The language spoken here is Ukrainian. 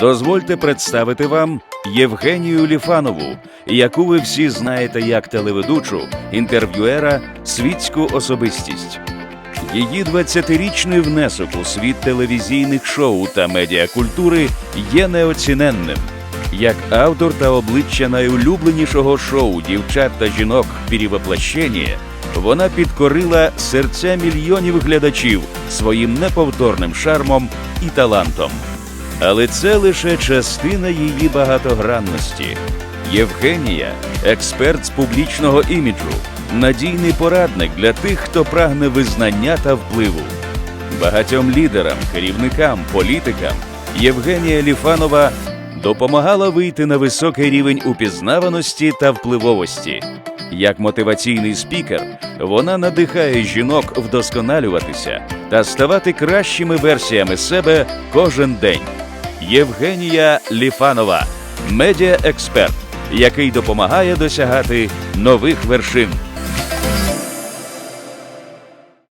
Дозвольте представити вам Євгенію Ліфанову, яку ви всі знаєте як телеведучу, інтерв'юера, світську особистість. Її 20-річний внесок у світ телевізійних шоу та медіакультури є неоціненним. Як автор та обличчя найулюбленішого шоу дівчат та жінок «Перевоплощення», вона підкорила серця мільйонів глядачів своїм неповторним шармом і талантом. Але це лише частина її багатогранності. Євгенія експерт з публічного іміджу, надійний порадник для тих, хто прагне визнання та впливу. Багатьом лідерам, керівникам, політикам Євгенія Ліфанова допомагала вийти на високий рівень упізнаваності та впливовості. Як мотиваційний спікер, вона надихає жінок вдосконалюватися та ставати кращими версіями себе кожен день. Євгенія Ліфанова, медіаексперт, який допомагає досягати нових вершин.